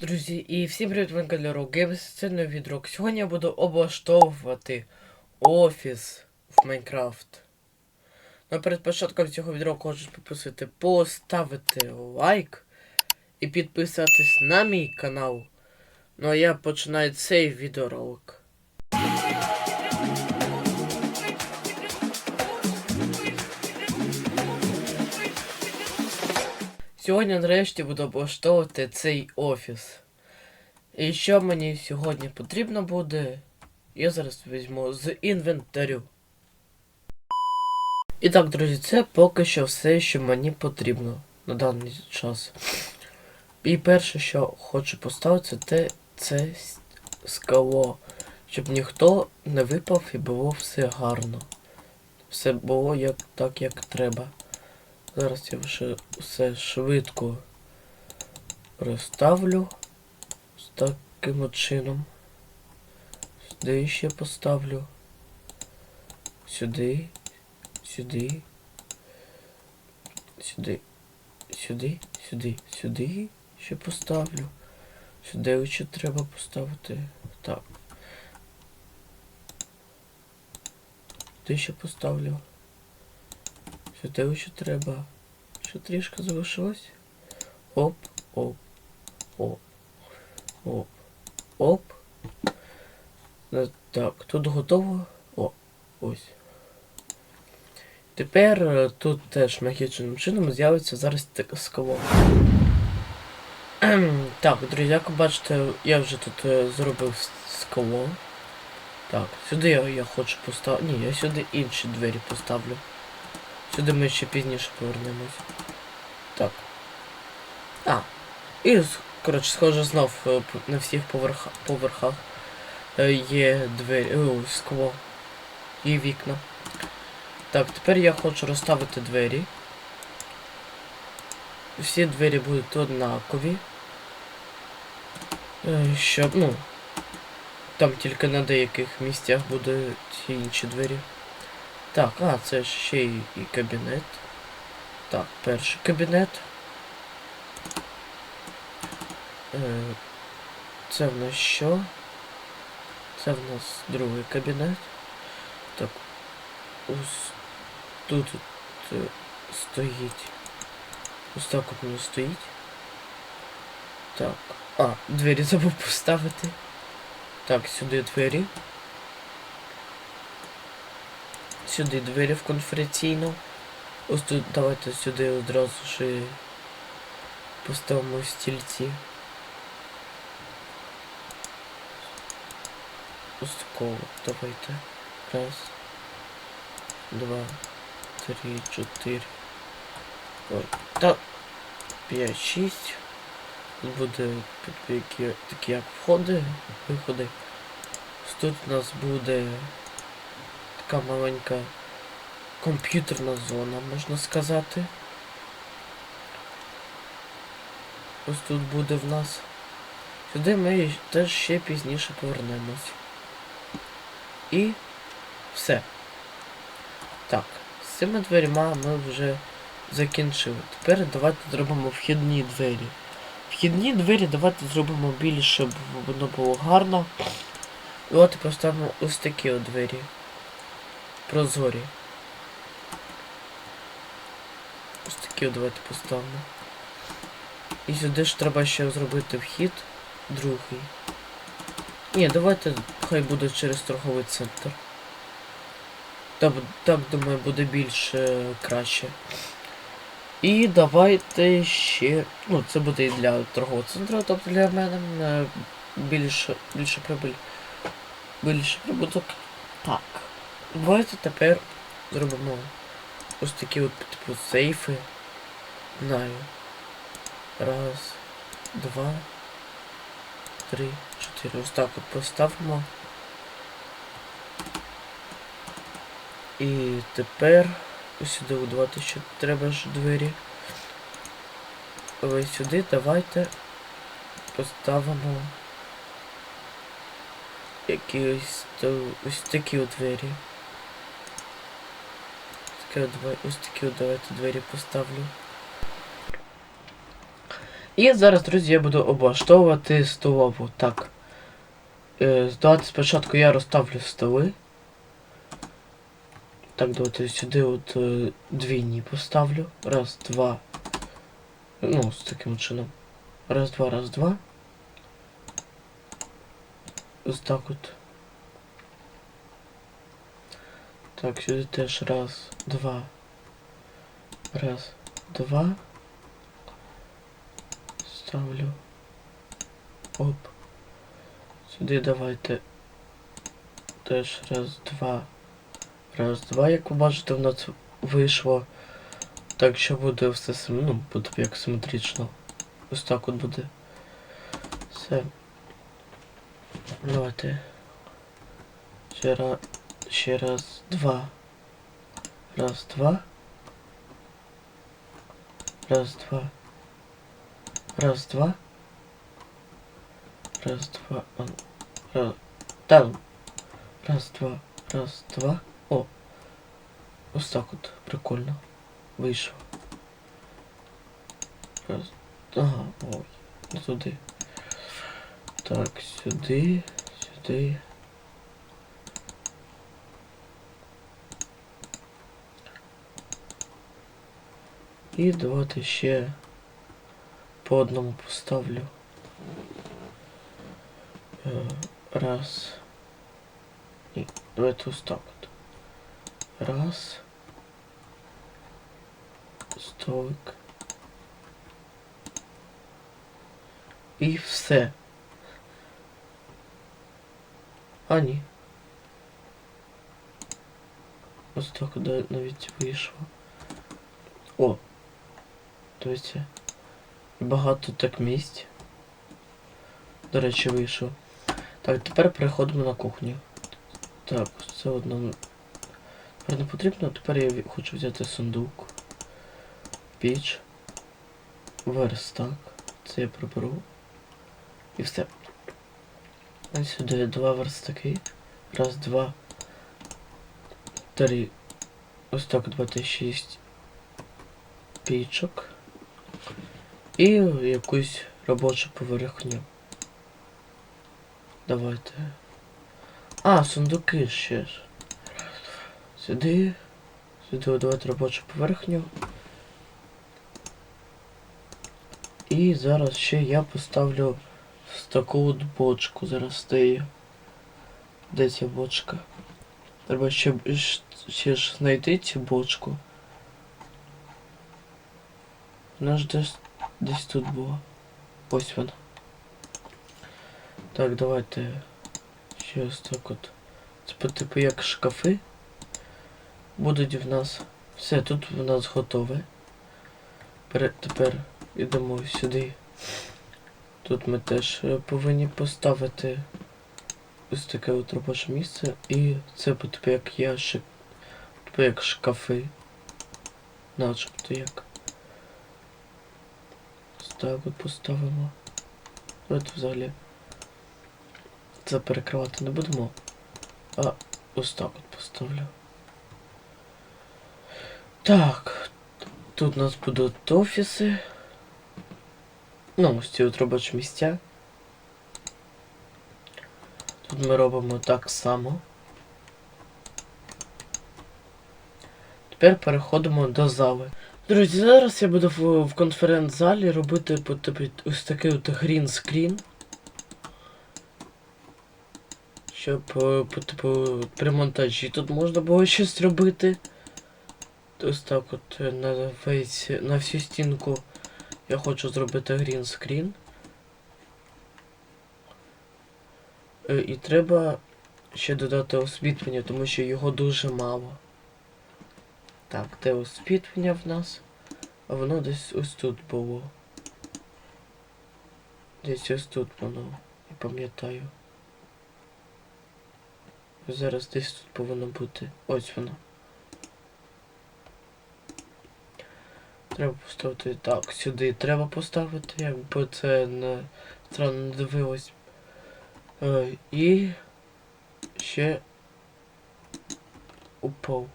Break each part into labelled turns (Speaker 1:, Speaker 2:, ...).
Speaker 1: Друзі, і всім привіт, ви каналі Rock це новий відрок. Сьогодні я буду облаштовувати офіс в Майнкрафт. Ну, перед початком цього відео хочу попросити поставити лайк і підписатись на мій канал. Ну а я починаю цей відеоролик. Сьогодні нарешті буду облаштовувати цей офіс. І що мені сьогодні потрібно буде, я зараз візьму з інвентарю. І так, друзі, це поки що все, що мені потрібно на даний час. І перше, що хочу поставити, це, це скало. Щоб ніхто не випав і було все гарно. Все було як, так, як треба. Зараз я вже все швидко розставлю з таким от чином. Сюди ще поставлю. Сюди. Сюди. Сюди. Сюди. Сюди. Сюди ще поставлю. Сюди ще треба поставити. Так. Сюди ще поставлю. Сюди ще треба. Ще трішки залишилось. Оп, оп, оп, оп, оп. Е, Так, тут готово. О, ось. Тепер е, тут теж магічним чином з'явиться зараз. Ем, Так, друзі, як бачите, я вже тут е, зробив скло. Так, сюди я, я хочу поставити. Ні, я сюди інші двері поставлю. Сюди ми ще пізніше повернемось. Так. А. І, коротше, схоже, знов е, на всіх поверха, поверхах е, є двері. О, скло. Є вікна. Так, тепер я хочу розставити двері. Всі двері будуть однакові. Е, Щоб, ну. Там тільки на деяких місцях будуть інші двері. Так, а, це ще й і кабінет. Так, перший кабінет. Е, це в нас що? Це в нас другий кабінет. Так. Ось тут е, стоїть. Ось так от воно стоїть. Так. А, двері забув поставити. Так, сюди двері. Сюди двері в конференційну. Ось тут давайте сюди одразу ж поставимо стільці. Ось такого давайте. Раз. Два. Три, чотири. Та. П'ять, шість. Тут буде такі як входи, виходи. Ось тут у нас буде така маленька комп'ютерна зона, можна сказати. Ось тут буде в нас. Сюди ми теж ще пізніше повернемось. І все. Так, з цими дверима ми вже закінчили. Тепер давайте зробимо вхідні двері. Вхідні двері давайте зробимо більше, щоб воно було гарно. І от поставимо ось такі от двері. Прозорі. Ось такі давайте поставимо. І сюди ж треба ще зробити вхід другий. Ні, давайте хай буде через торговий центр. Так, так думаю, буде більш краще. І давайте ще. Ну, це буде і для торгового центру, тобто для мене е, більше, більше прибиль. Більше прибуток. Так. Давайте тепер зробимо ось такі от типу сейфи. Знаю. Раз, два, три, чотири. Ось так от поставимо. І тепер ось сюди удавати ще треба ж двері. Ось сюди давайте поставимо якісь ось такі от двері. Таке ось такі от давайте двері поставлю. І зараз, друзі, я буду облаштовувати столову. Так. Е, давайте спочатку я розставлю столи. Так, давайте сюди от е, двійні поставлю. Раз, два. Ну, з таким чином. Раз, два, раз, два. Ось так от. Так, сюди теж раз, два. Раз, два. Ставлю. Оп. Сюди давайте. Теж раз, два. Раз, два. Як ви бачите, в нас вийшло. Так що буде все сим- ну, буде як симетрично. Ось так от буде. Все. Давайте. Ще раз. Ще раз, два. Раз, два. Раз, два. Раз, два. Раз, два. Раз. Там. Раз, два. Раз, два. О. Ось так от. Прикольно. Вийшло. Раз. Ага, ой. Туди. Так, сюди, сюди. І давайте ще по одному поставлю. Е, Раз. Ні, давайте ось так от. Раз. Столик. І все. А ні. Ось так от навіть вийшло. О, Дивіться. Багато так місць. До речі, вийшов. Так, тепер переходимо на кухню. Так, це одно. Тепер не потрібно, тепер я хочу взяти сундук. Піч. Верстак. Це я приберу. І все. Ось сюди два верстаки. Раз, два. Три. Ось так, давайте шість пічок. І якусь робочу поверхню. Давайте. А, сундуки ще ж. Сюди. Сюди давайте робочу поверхню. І зараз ще я поставлю таку от бочку. Зараз стає. Де ця бочка? Треба ще, ще ж знайти цю бочку. Вона ж десь, десь тут була. Ось вона. Так, давайте ще ось так от. Це типу як шкафи. Будуть в нас. Все, тут в нас готове. Тепер йдемо сюди. Тут ми теж е, повинні поставити ось таке от робоче місце. І це типу як ящик. Типу як шкафи. Начебто як. Так от поставимо. Давайте взагалі. Це перекривати не будемо. А ось так от поставлю. Так. Тут у нас будуть офіси. Ну, ось ці от робочі місця. Тут ми робимо так само. Тепер переходимо до зали. Друзі, зараз я буду в, в конференц-залі робити по типу ось такий от грін-скрін. Щоб е, по типу при монтажі тут можна було щось робити. Ось так от е, на весь на всю стінку я хочу зробити грін-скрін. Е, І треба ще додати освітлення, тому що його дуже мало. Так, де освітлення в нас? А воно десь ось тут було. Десь ось тут воно, я пам'ятаю. Зараз десь тут повинно бути. Ось воно. Треба поставити. Так, сюди треба поставити, якби це не странно не дивилось. Е, і ще упав.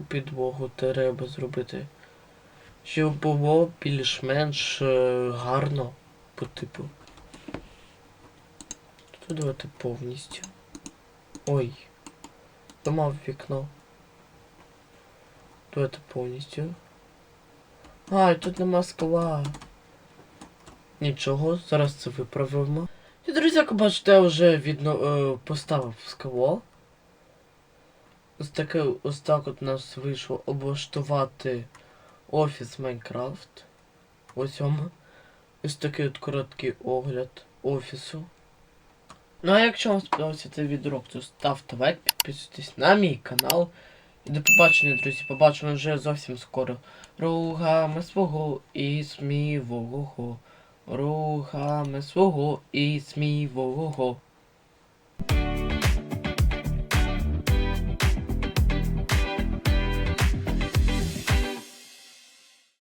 Speaker 1: У підлогу треба зробити Щоб було більш-менш е, гарно по типу. Тут давайте повністю. Ой. Зламав вікно. Давайте повністю. А, тут нема скла. Нічого, зараз це виправимо. І, друзі, як бачите, я вже відно, е, поставив скло. Ось таке, ось так от нас вийшло облаштувати офіс Майнкрафт. Ось вам. Ось такий от короткий огляд офісу. Ну а якщо вам сподобався цей відеорок, то ставте лайк, підписуйтесь на мій канал. І до побачення, друзі. Побачимо вже зовсім скоро. Рухами свого і смівого. Рухами свого і смівого.